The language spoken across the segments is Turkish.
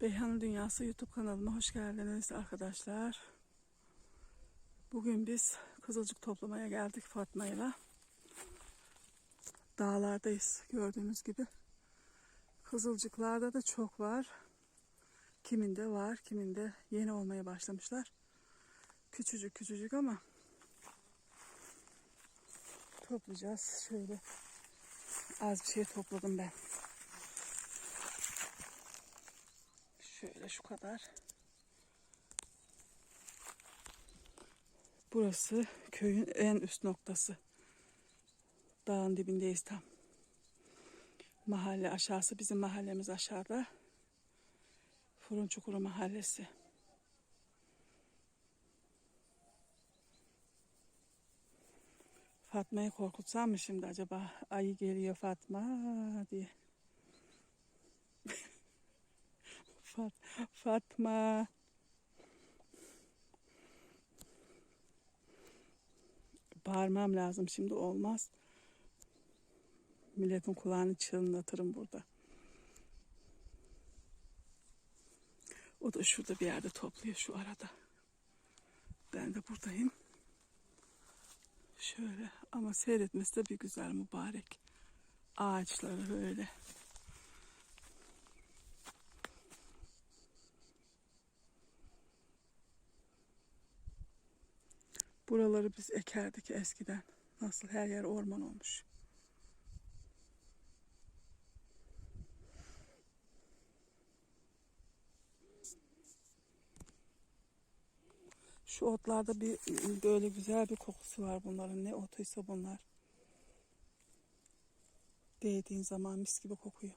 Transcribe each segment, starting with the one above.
Beyhan Dünyası YouTube kanalıma hoş geldiniz arkadaşlar. Bugün biz kızılcık toplamaya geldik Fatma'yla. Dağlardayız gördüğünüz gibi. Kızılcıklarda da çok var. Kiminde var, kiminde yeni olmaya başlamışlar. Küçücük küçücük ama toplayacağız. Şöyle az bir şey topladım ben. Şöyle şu kadar. Burası köyün en üst noktası. Dağın dibindeyiz tam. Mahalle aşağısı bizim mahallemiz aşağıda. Fırın Çukuru mahallesi. Fatma'yı korkutsam mı şimdi acaba? Ayı geliyor Fatma diye. Fat Fatma. Bağırmam lazım şimdi olmaz. Milletin kulağını çınlatırım burada. O da şurada bir yerde topluyor şu arada. Ben de buradayım. Şöyle ama seyretmesi de bir güzel mübarek. Ağaçları böyle. Buraları biz ekerdik eskiden. Nasıl her yer orman olmuş. Şu otlarda bir böyle güzel bir kokusu var bunların. Ne otuysa bunlar. Değdiğin zaman mis gibi kokuyor.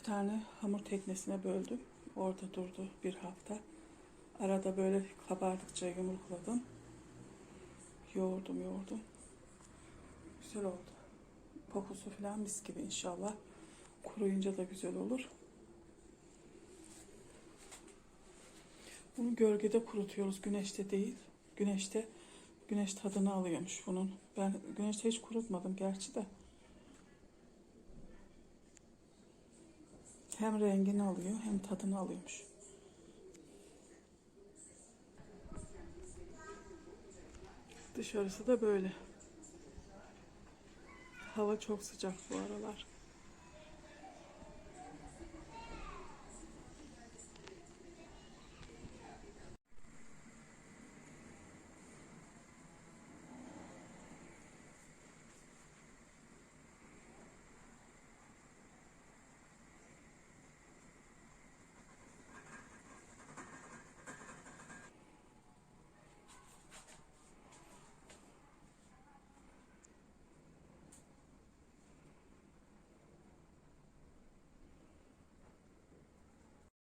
İki tane hamur teknesine böldüm. Orada durdu bir hafta. Arada böyle kabardıkça yumrukladım. Yoğurdum yoğurdum. Güzel oldu. Kokusu falan mis gibi inşallah. Kuruyunca da güzel olur. Bunu gölgede kurutuyoruz. Güneşte değil. Güneşte güneş tadını alıyormuş bunun. Ben güneşte hiç kurutmadım gerçi de. Hem rengini alıyor hem tadını alıyormuş. Dışarısı da böyle. Hava çok sıcak bu aralar.